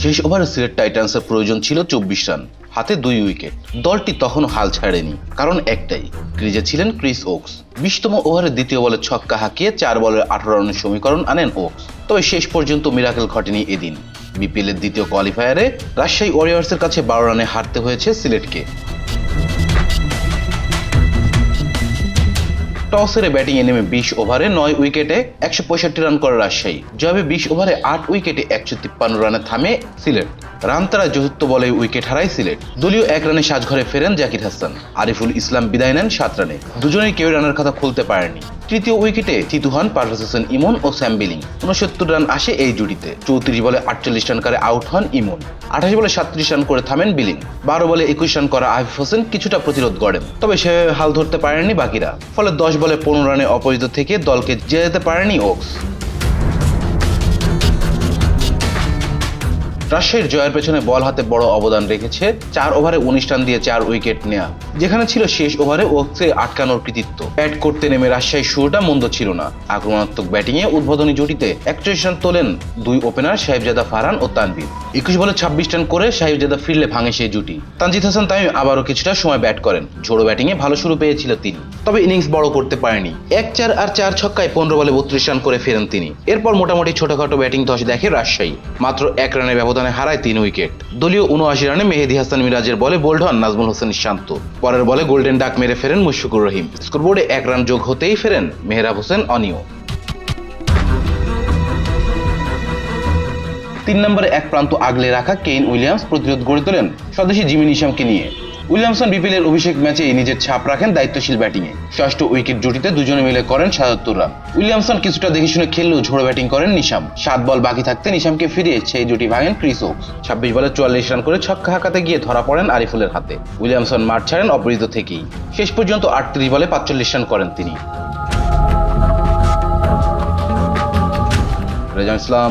শেষ ওভারে সিলেট টাইটান্সের প্রয়োজন ছিল চব্বিশ রান, হাতে দুই উইকেট। দলটি তখনও হাল ছাড়েনি, কারণ একটাই, ক্রিজে ছিলেন ক্রিস ওকস। বিশতম ওভারে দ্বিতীয় বলে ছক্কা হাঁকিয়ে চার বলের আঠারো রানের সমীকরণ আনেন ওকস। তবে শেষ পর্যন্ত মিরাকেল ঘটেনি এদিন। বিপিএল এর দ্বিতীয় কোয়ালিফায়ারে রাজশাহী ওয়ারিয়ার্সের কাছে বারো রানে হারতে হয়েছে সিলেটকে। টস হেরে ব্যাটিংয়ে নেমে বিশ ওভারে নয় উইকেটে একশো পঁয়ষট্টি রান করে রাজশাহী। জবাবে বিশ ওভারে আট উইকেটে একশো তিপ্পান্ন রানে থামে সিলেট। রান তারা চতুর্থ বলে উইকেট হারায় সিলেট। দলীয় এক রানে সাজঘরে ফেরেন জাকির হাসান। আরিফুল ইসলাম বিদায় নেন সাত রানে। দুজনেই কেউ রানের খাতা খুলতে পারেনি তৃতীয় উইকেটে চিতু হন, পারভেজ হোসেন, ইমন ও স্যাম বিলিং। উনসত্তর রান আসে এই জুটিতে। চৌত্রিশ বলে আটচল্লিশ রান করে আউট হন ইমন। আঠাশ বলে সাতত্রিশ রান করে থামেন বিলিং। বারো বলে একুশ রান করা আফিফ হোসেন কিছুটা প্রতিরোধ গড়েন। তবে সে হাল ধরতে পারেননি বাকিরা। ফলে দশ বলে পনেরো রানে অপরাজিত থেকে দলকে যেতে পারেনি ওক্স। রাজশাহীর জয়ের পেছনে বল হাতে বড় অবদান রেখেছে। চার ওভারে উনিশ রান দিয়ে চার উইকেট নেয়া। যেখানে ছিল শেষ ওভারে ওক্সে আটকানোর কৃতিত্ব। ব্যাট করতে নেমে রাজশাহীর শুরুটা মন্দ ছিল না। আক্রমণাত্মক ব্যাটিংয়ে উদ্বোধনী জুটিতে একত্রিশ রান তোলেন দুই ওপেনার সাহেবজাদা ফারহান ও তানভীর। একুশ বলে ছাব্বিশ রান করে সাহেবজাদা ফিরলে ভাঙে সেই জুটি। তানজিদ হাসান তামিম আবারও কিছুটা সময় ব্যাট করেন। ঝোড়ো ব্যাটিংয়ে ভালো শুরু পেয়েছিল তিনি। তবে ইনিংস বড় করতে পারেনি। এক চার আর চার ছক্কায় পনেরো বলে বত্রিশ রান করে ফেরেন তিনি। এরপর মোটামুটি ছোটখাটো ব্যাটিং ধস দেখে রাজশাহী। মাত্র এক রানের ব্যবধানে হারায় তিন উইকেট। দলীয় উনআশি রানে মেহেদি হাসান মিরাজের বলে বোল্ড হন নাজমুল হোসেন শান্ত পরের বলে গোল্ডেন ডাক মেরে ফেরেন মুশফিকুর রহিম। স্কোরবোর্ডে এক রান যোগ হতেই ফেরেন মেহরাব হোসেন অনিও তিন নম্বরে এক প্রান্ত আগলে রাখা কেইন উইলিয়ামস প্রতিরোধ গড়ে তোলেন স্বদেশী জিমি নিশামকে নিয়ে। উইলিয়ামসন বিপিএলের অভিষেক ম্যাচে নিজের ছাপ রাখেন দায়িত্বশীল ব্যাটিংয়ে। ষষ্ঠ উইকেট জুটিতে দুজনে মিলে করেন সাতাত্তর রান। উইলিয়ামসন কিছুটা দেখে শুনে খেললেও ঝোড়ো ব্যাটিং করেন নিশাম। সাত বল বাকি থাকতে নিশামকে ফিরিয়ে সেই জুটি ভাঙেন ক্রিস ওক্স। ছাব্বিশ বলে চুয়াল্লিশ রান করে ছক্কা হাঁকাতে গিয়ে ধরা পড়েন আরিফুলের হাতে। উইলিয়ামসন মাঠ ছাড়েন অপরাজিত থেকেই। শেষ পর্যন্ত আটত্রিশ বলে পাঁচচল্লিশ রান করেন তিনি। রেজান ইসলাম